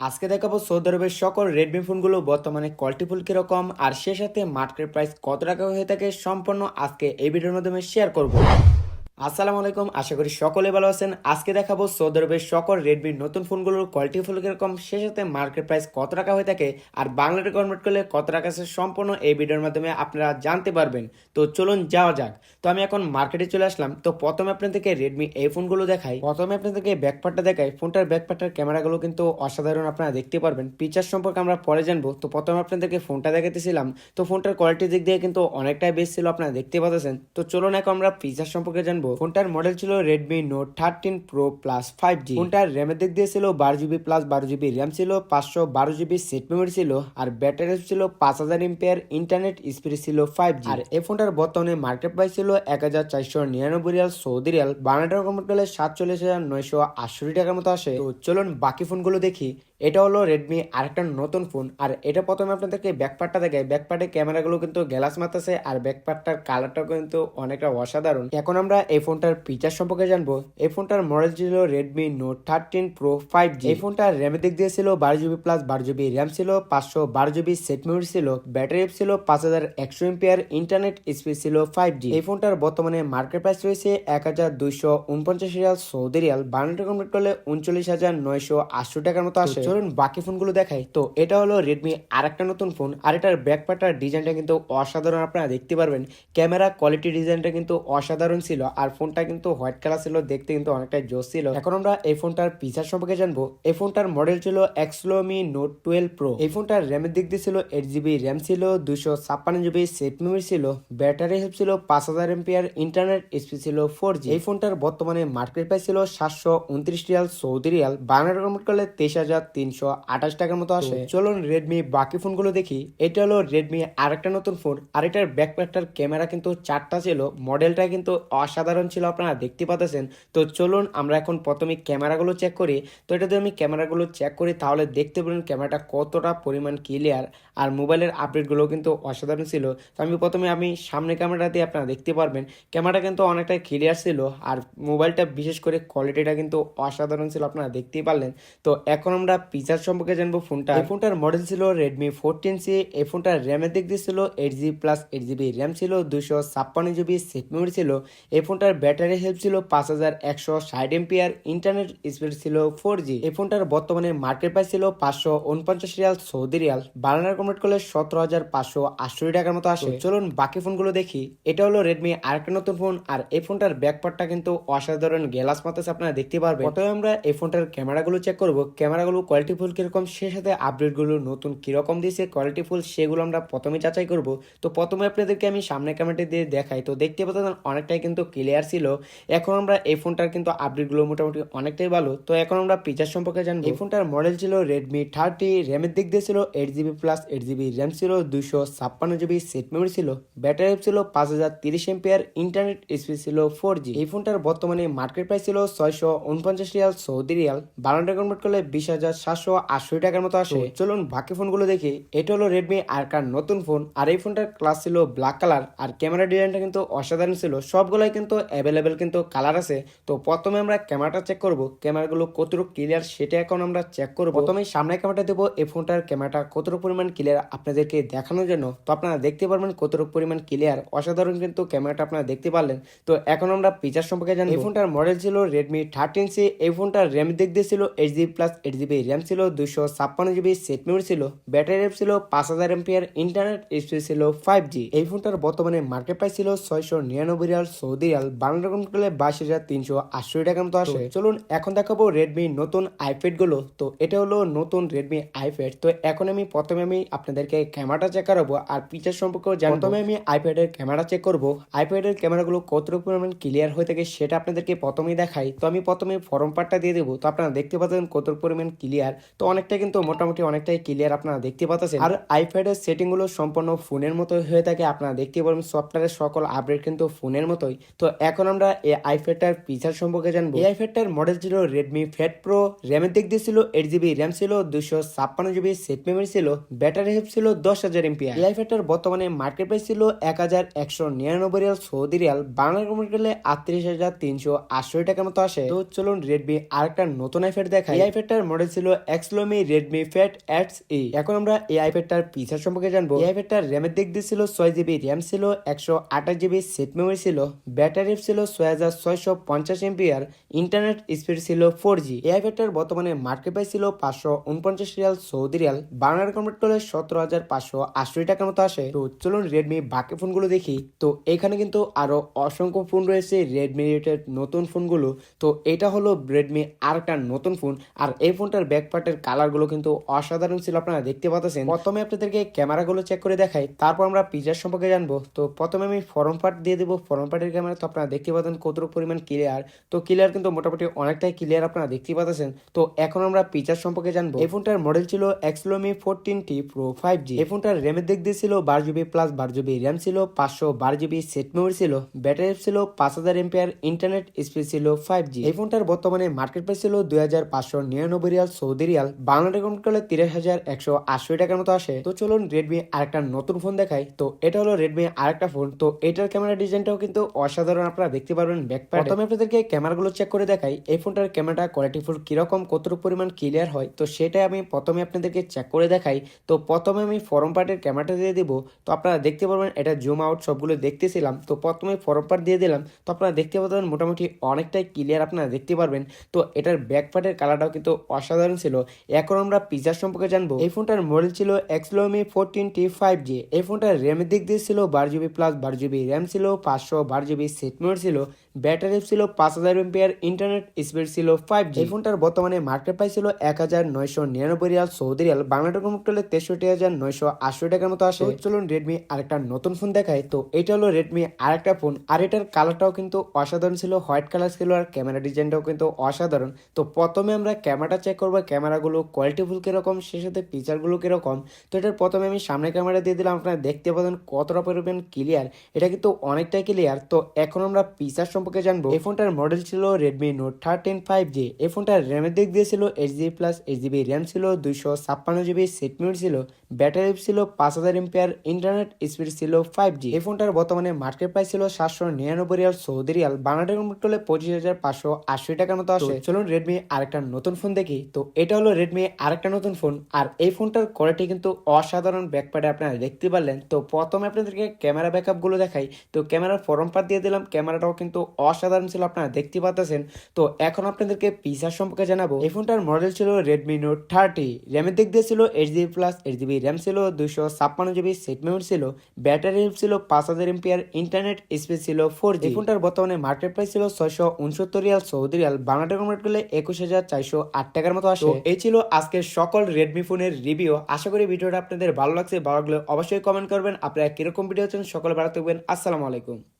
আজকে দেখাবো সৌদি আরবের সকল রেডমি ফোনগুলো বর্তমানে কোয়ালিটিফুল কীরকম, আর সে সাথে মার্কেট প্রাইস কত টাকা হয়ে থাকে সম্পূর্ণ আজকে এই ভিডিওর মাধ্যমে শেয়ার করব। আসসালামু আলাইকুম, আশা করি সকলে ভালো আছেন। আজকে দেখাবো সৌদি আরবের সকল রেডমির নতুন ফোনগুলোর কোয়ালিটি ফুল কীরকম সে সাথে মার্কেট প্রাইস কত টাকা হয়ে থাকে আর বাংলাতে কনভার্ট করলে কত টাকা আছে সম্পূর্ণ এই ভিডিওর মাধ্যমে আপনারা জানতে পারবেন। তো চলুন যাওয়া যাক। তো আমি এখন মার্কেটে চলে আসলাম। তো প্রথমে আপনাদেরকে রেডমি এই ফোনগুলো দেখাই। প্রথমে আপনাদেরকে ব্যাকপার্টটা দেখাই। ফোনটার ব্যাকপার্টার ক্যামেরাগুলো কিন্তু অসাধারণ আপনারা দেখতে পারবেন। পিকচার সম্পর্কে আমরা পরে জানব। তো প্রথমে আপনাদেরকে ফোনটা দেখাতেছিলাম তো ফোনটার কোয়ালিটির দিক দিয়ে কিন্তু অনেকটাই বেশ ছিল, আপনারা দেখতে পাচ্ছেন। তো চলুন এখন আমরা ফিচার সম্পর্কে জানব। ফোনটার মডেল ছিল Redmi Note thirteen Pro plus five G ফোনটার র্যামের দিক দিয়ে ছিল বারো জিবি প্লাস বারো জিবি র্যাম ছিল, পাঁচশো বারো জিবি সেট মেমোরি ছিল, আর ব্যাটারি ছিল পাঁচ হাজার এমপিয়ার ইন্টারনেট স্পিড ছিল ফাইভ জি আর এই ফোনটার বর্তমানে মার্কেট প্রাইস ছিল এক হাজার চারশো নিরানব্বই রিয়াল সৌদি রিয়াল। কনভার্ট করলে সাতচল্লিশ হাজার নয়শো আটষট্টি টাকার মতো আসে। তো চলুন বাকি ফোনগুলো দেখি। এটা হলো রেডমি আরেকটা নতুন ফোন আর এটা প্রথমে আপনাদেরকে ব্যাকপার্টটা দেখায় ব্যাকপার্টের ক্যামেরাগুলো কিন্তু গ্লাস মাতাছে আর ব্যাকপার্টটার কালারটাও কিন্তু অনেকটা অসাধারণ। এখন আমরা এই ফোনটার ফিচার সম্পর্কে জানব। এই ফোনটার মডেল ছিল Redmi Note thirteen Pro five G এই ফোনটার র্যামের দিক দিয়ে ছিল বারো জিবি প্লাস বারো জিবি র্যাম ছিল, পাঁচশো বারো জিবি সেট মেমোরি ছিল ব্যাটারি ছিল পাঁচ হাজার একশো এমপিয়ার ইন্টারনেট স্পিড ছিল ফাইভ জি এই ফোনটার বর্তমানে মার্কেট প্রাইস রয়েছে এক হাজার দুইশো উনপঞ্চাশ রিয়াল সৌদি রিয়াল বাংলাটা কনভার্ট করলে উনচল্লিশ হাজার নয়শো আশি টাকার মতো আসে। চলুন বাকি ফোনগুলো দেখাই। তো এটা হলো রেডমি আরেকটা নতুন ফোন, আর এটার ব্যাকপার্টার ডিজাইনটা কিন্তু অসাধারণ আপনারা দেখতে পারবেন। ক্যামেরা কোয়ালিটি ডিজাইনটা কিন্তু অসাধারণ ছিল, আর ফোনটা কিন্তু হোয়াইট কালার ছিল, দেখতে কিন্তু অনেকটা জোস ছিল। এখন আমরা এই ফোনটার ফিচার সম্পর্কে জানব। এই ফোনটার মডেল ছিল এক্সলোমি নোট টুয়েলভ প্রো এই ফোনটার র্যামের দিক দিয়ে ছিল এইট জিবি র্যাম ছিল দুশো ছাপ্পান্ন জিবি সেট মেমোরি ছিল ব্যাটারি হেল্প ছিল, পাঁচ হাজার এমপিয়ার ইন্টারনেট স্পিড ছিল ফোর জি এই ফোনটার বর্তমানে মার্কেট প্রাইস ছিল সাতশো উনত্রিশ রিয়াল সৌদি রিয়াল কনভার্ট করলে তেইশ হাজার তিনশো আঠাশ টাকার মতো আসে। চলুন রেডমি বাকি ফোনগুলো দেখি। এটা হলো রেডমি আরেকটা নতুন ফোন। আর এটার ব্যাকপ্যাকটার ক্যামেরা কিন্তু চারটা ছিল। মডেলটা কিন্তু অসাধারণ ছিল আপনারা দেখতে পাচ্ছেন তো চলুন আমরা এখন প্রথমে ক্যামেরাগুলো চেক করি। তো এটা যদি আমি ক্যামেরাগুলো চেক করি তাহলে দেখতে পারেন ক্যামেরাটা কতটা পরিমাণ ক্লিয়ার আর মোবাইলের আপডেটগুলো কিন্তু অসাধারণ ছিল। তো আমি প্রথমে আমি সামনে ক্যামেরা দিয়ে আপনারা দেখতে পারবেন। ক্যামেরাটা কিন্তু অনেকটাই ক্লিয়ার ছিল। আর মোবাইলটা বিশেষ করে কোয়ালিটিটা কিন্তু অসাধারণ ছিল আপনারা দেখতেই পারলেন। তো এখন আমরা ফিচার সম্পর্কে জানব ফোনটা। এই ফোনটার মডেল ছিল রেডমি ফোরটিন সি এই ফোনটার র্যামের দিক দিয়ে ছিল eight GB plus eight GB RAM ছিল দুশো ছাপ্পান্ন জিবি সেট মেমোরি ছিল এই ফোনটার ব্যাটারি হেল্প ছিল পাঁচ হাজার একশো ষাট এমপিয়ার ইন্টারনেট স্পিড ছিল ফোর জি এই ফোনটার বর্তমানে মার্কেট প্রাইস ছিল পাঁচশো উনপঞ্চাশ রিয়াল সৌদি রিয়াল বাংলার কনভার্ট করলে সতেরো হাজার পাঁচশো আটষট্টি টাকার মতো আসে। চলুন বাকি ফোনগুলো দেখি। এটা হলো রেডমি আরেকটা নতুন ফোন আর এই ফোনটার ব্যাকপার্টটা কিন্তু অসাধারণ গ্লাস মাতাছে আপনারা দেখতে পারবেন। প্রথমে আমরা এই ফোনটার ক্যামেরাগুলো চেক করব। ক্যামেরাগুলো কোয়ালিটি ফুল কীরকম সে সাথে আপডেটগুলো নতুন কীরকম দিয়েছে কোয়ালিটি ফুল সেগুলো আমরা প্রথমে যাচাই করব। তো প্রথমে আপনাদেরকে আমি সামনে ক্যামেরাটি দিয়ে দেখাই। তো দেখতে পাচ্ছেন অনেকটাই কিন্তু ক্লিয়ার ছিল। এখন আমরা এই ফোনটার কিন্তু আপডেটগুলো মোটামুটি অনেকটাই ভালো। তো এখন আমরা ফিচার সম্পর্কে জানব। এই ফোনটার মডেল ছিল রেডমি থার্টি র্যামের দিক দিয়ে ছিল eight GB plus eight GB RAM ছিল দুশো ছাপ্পান্ন জিবি সেট মেমোরি ছিল ব্যাটারি ছিল পাঁচ হাজার তিরিশ এমপিয়ার ইন্টারনেট স্পিড ছিল ফোর জি এই ফোনটার বর্তমানে মার্কেট প্রাইস ছিল ছয়শো উনপঞ্চাশ রিয়াল, সৌদি রিয়াল। বাংলাটা কনভার্ট করলে বিশ হাজার সাতশো আশি টাকার মতো আসে। চলুন বাকি ফোনগুলো দেখি। এটা হলো রেডমি আরকার নতুন ফোন। আর এই ফোনটার ক্লাস ছিল ব্ল্যাক কালার আর ক্যামেরা ডিজাইনটা কিন্তু অসাধারণ ছিল। সবগুলোই কিন্তু অ্যাভেলেবেল কিন্তু কালার আছে। তো প্রথমে আমরা ক্যামেরাটা চেক করব। ক্যামেরাগুলো কতটুকু ক্লিয়ার সেটা এখন আমরা চেক করব। প্রথমে সামনে ক্যামেরাটা দেবো। এই ফোনটার ক্যামেরাটা কতটুকু পরিমাণ ক্লিয়ার আপনাদেরকে দেখানোর জন্য। তো আপনারা দেখতে পারবেন কতটুকু পরিমাণ ক্লিয়ার অসাধারণ কিন্তু ক্যামেরাটা আপনারা দেখতে পারলেন। তো এখন আমরা ফিচার সম্পর্কে জানি এই ফোনটার মডেল ছিল রেডমি থার্টিন সি এই ফোনটার র্যাম দিক দিয়ে ছিল eight GB plus eight GB RAM ছিল দুশো ছাপ্পান্ন জিবি সেট মেমোরি ছিল ব্যাটারি রেপ ছিল পাঁচ হাজার এমপিয়ার ইন্টারনেট স্পিড ছিল ফাইভ জি এই ফোনটার বর্তমানে মার্কেট প্রাইস ছিল ছয়শো নিরানব্বই রিয়াল সৌদি রিয়াল বাংলা রকম করলে বাইশ হাজার তিনশো আটষট্টি টাকার মতো আসে। চলুন এখন দেখাবো রেডমি নতুন আইপ্যাডগুলো। তো এটা হলো নতুন রেডমি আইপ্যাড তো এখন আমি প্রথমে আমি আপনাদেরকে ক্যামেরাটা চেক করাবো আর পিকচার সম্পর্কে জানব। প্রথমে আমি আইপ্যাডের ক্যামেরা চেক করব। আইপ্যাডের ক্যামেরাগুলো কতটুকু পরিমাণ ক্লিয়ার হয়ে থাকে সেটা আপনাদেরকে প্রথমেই দেখাই। তো আমি প্রথমে ফরম পার্টটা দিয়ে দেবো। তো আপনারা দেখতে পাচ্ছেন কতটুকু পরিমাণ ক্লিয়ার তো অনেকটা কিন্তু মোটামুটি অনেকটাই ক্লিয়ার আপনারা দেখতে পাচ্ছেন আর আইপ্যাডের সেটিংগুলো সম্পূর্ণ ফোনের মতো হয়ে থাকে, আপনারা দেখতে পারবেন সফটওয়্যারের সকল আপডেট কিন্তু ফোনের মতোই। তো এখন আমরা এই আইপ্যাডটার ফিচার সম্পর্কে জানব। এই আইপ্যাডটার মডেল ছিল রেডমি ফ্যাট প্রো র্যামের দিক দিয়ে ছিল এইট জিবি র্যাম ছিল দুশো ছাপ্পান্ন জিবি সেট মেমোরি ছিল ব্যাটারি হেল্প ছিল দশ হাজার এমপি এই আইপ্যাডটার বর্তমানে মার্কেট প্রাইস ছিল এক হাজার একশো নিরানব্বই riyal Saudi riyal Bangla comment করলে আটত্রিশ হাজার তিনশো আটষট্টি টাকার মতো আসে। তো চলুন রেডমি আরেকটা নতুন আইপ্যাড দেখা এই আইপ্যাডটার মডেল ছিল Xiaomi Redmi Pad S E এখন আমরা এই আইপ্যাডটার ফিচার সম্পর্কে জানব। এই আইপ্যাডটার র্যামের দিক দিয়ে ছিল ছয় জিবি র্যাম ছিল, একশো আঠাশ জিবি সেট মেমোরি ছিল ব্যাটারি ছিল ছয় হাজার ছয়শো পঞ্চাশ এমপিআর ইন্টারনেট স্পিড ছিল ফোর জি এই আইপ্যাডটার বর্তমানে মার্কেট প্রাইস ছিল পাঁচশো উনপঞ্চাশ রিয়াল, সৌদি রিয়াল, বাংলার কনভার্ট করলে সতেরো হাজার পাঁচশো আশি টাকার মতো আসে। তো চলুন রেডমি বাকি ফোনগুলো দেখি। তো এখানে কিন্তু আরও অসংখ্য ফোন রয়েছে রেডমি নতুন ফোনগুলো তো এটা হলো রেডমি আর একটা নতুন ফোন আর এই ফোনটার ব্যাক পার্টের কালারগুলো কিন্তু অসাধারণ ছিল, আপনারা দেখতে পাচ্ছেন। প্রথমে আপনাদেরকে ক্যামেরাগুলো চেক করে দেখাই, তারপর আমরা পিজার সম্পর্কে জানব। তো প্রথমে আমি ফরম পার্ট দিয়ে দেবো। ফরম পার্টের ক্যামেরা তো আপনারা দেখতে পাচ্ছেন কতটুকু পরিমাণ ক্লিয়ার তো ক্লিয়ার কিন্তু মোটামুটি অনেকটাই ক্লিয়ার আপনারা দেখতে পাচ্ছেন। তো এখন আমরা পিচার সম্পর্কে জানব। এই ফোনটার মডেল ছিল Xiaomi fourteen T Pro five G এই ফোনটার র্যামের দিক দিয়ে ছিল বারো জিবি প্লাস বারো জিবি র্যাম ছিল, পাঁচশো বারো জিবি সেট মেমোরি ছিল ব্যাটারি ছিল পাঁচ হাজার এমপিআর ইন্টারনেট স্পিড ছিল ফাইভ জি এই ফোনটার বর্তমানে মার্কেট প্রাইস ছিল দুই হাজার পাঁচশো নিরানব্বই রিয়াল সৌদি রিয়াল বাংলা টাকা করলে তিরিশ হাজার একশো আশি টাকার মতো আসে। তো চলুন রেডমি আরেকটা নতুন ফোন দেখাই। তো এটা হলো রেডমি আরেকটা ফোন তো এটার ক্যামেরা ডিজাইনটাও কিন্তু অসাধারণ আপনারা দেখতে পারবেন ব্যাক প্রথমে আপনাদেরকে ক্যামেরাগুলো চেক করে দেখাই। এই ফোনটার ক্যামেরাটা কোয়ালিটি ফুল কীরকম, কতটুকু পরিমাণ ক্লিয়ার হয়। তো সেটাই আমি প্রথমে আপনাদেরকে চেক করে দেখাই। তো প্রথমে আমি ফরম পার্টের ক্যামেরাটা দিয়ে দিব। তো আপনারা দেখতে পারবেন এটা জুম আউট সবগুলো দেখতেছিলাম। তো প্রথমে ফরম পার্ট দিয়ে দিলাম। তো আপনারা দেখতে পাবেন মোটামুটি অনেকটাই ক্লিয়ার আপনারা দেখতে পারবেন। তো এটার ব্যাক পার্টের কালারটাও কিন্তু অসাধারণ ছিল। এখন আমরা পিচার সম্পর্কে জানব। এই ফোনটার মডেল ছিল এক্সলোমি ফোরটিন টি ফাইভ জি এই ফোনটার র্যামের দিক দিয়ে ছিল বারো জিবি প্লাস বারো জিবি র্যাম ছিল, পাঁচশো, বারো জিবি সেট মেমোরি ছিল ব্যাটারি ছিল পাঁচ হাজার এমপিআর ইন্টারনেট স্পিড ছিল ফাইভ জি এই ফোনটার বর্তমানে মার্কেট প্রাইস ছিল এক হাজার নয়শো নিরানব্বই রিয়াল, সৌদি রিয়াল বাংলা টাকা মুখ করলে তেষট্টি হাজার নয়শো আশি টাকার মতো আসে। চলুন রেডমি আরেকটা নতুন ফোন দেখায় তো এটা হলো রেডমি আরেকটা ফোন আর এটার কালারটাও কিন্তু অসাধারণ ছিল হোয়াইট কালার ছিল, আর ক্যামেরা ডিজাইনটাও কিন্তু অসাধারণ। তো প্রথমে আমরা ক্যামেরাটা চেক করব ক্যামেরাগুলো কোয়ালিটিফুল কীরকম, সেই সাথে ফিচারগুলো কীরকম, তো এটার প্রথমে আমি সামনে ক্যামেরা দিয়ে দিলাম, আপনারা দেখতে পাবেন কতটা পরিমাণ ক্লিয়ার এটা কিন্তু অনেকটাই ক্লিয়ার তো এখন আমরা ফিচার সম্পর্কে জানব। এই ফোনটার মডেল ছিল Redmi Note thirteen five G এই ফোনটার র্যামের দিক দিয়ে ছিল eight GB plus eight GB RAM ছিল দুইশো ছাপ্পান্ন জিবি সেট মিনিট ছিল ব্যাটারি ছিল পাঁচ হাজার এমপিআর ইন্টারনেট স্পিড ছিল ফাইভ জি এই ফোনটার বর্তমানে মার্কেট প্রাইস ছিল সাতশো নিরানব্বই রিয়াল সৌদি রিয়াল কনভার্ট করলে পঁচিশ হাজার পাঁচশো আশি টাকার মতো আসে। চলুন রেডমি আরেকটা নতুন ফোন দেখি, তো এটা হলো রেডমি আরেকটা নতুন ফোন আর এই ফোনটার কোয়ালিটি কিন্তু অসাধারণ ব্যাকপ্যাডে আপনারা দেখতে পারলেন। তো প্রথমে আপনাদেরকে ক্যামেরা ব্যাকআপগুলো দেখাই। তো ক্যামেরার ফরম পার দিয়ে দিলাম ক্যামেরাটাও কিন্তু অসাধারণ ছিল, আপনারা দেখতে পাচ্ছেন তো এখন আপনাদেরকে পিসার সম্পর্কে জানাব। এই ফোনটার মডেল ছিল রেডমি নোট থার্টি র্যামের দিক দিয়ে ছিল eight GB plus eight GB RAM ছিল দুইশো ছাপ্পান্ন জিবি সেট মেমোরি ছিল ব্যাটারি ছিল পাঁচ হাজার এমপিআর ইন্টারনেট স্পিড ছিল ফোর জি ফোনটার বর্তমানে মার্কেট প্রাইস ছিল ছয়শো উনসত্তর রিয়াল, সৌদি রিয়াল বাংলা টাকা করলে একুশ হাজার চারশো আট টাকার মতো আসে। তো এই ছিল আজকের সকল রেডমি ফোনের রিভিউ আশা করি ভিডিওটা আপনাদের ভালো লাগছে ভালো লাগলে অবশ্যই কমেন্ট করবেন। আপনারা কীরকম ভিডিও চান সকলে ভালো থাকবেন। আসসালামু আলাইকুম।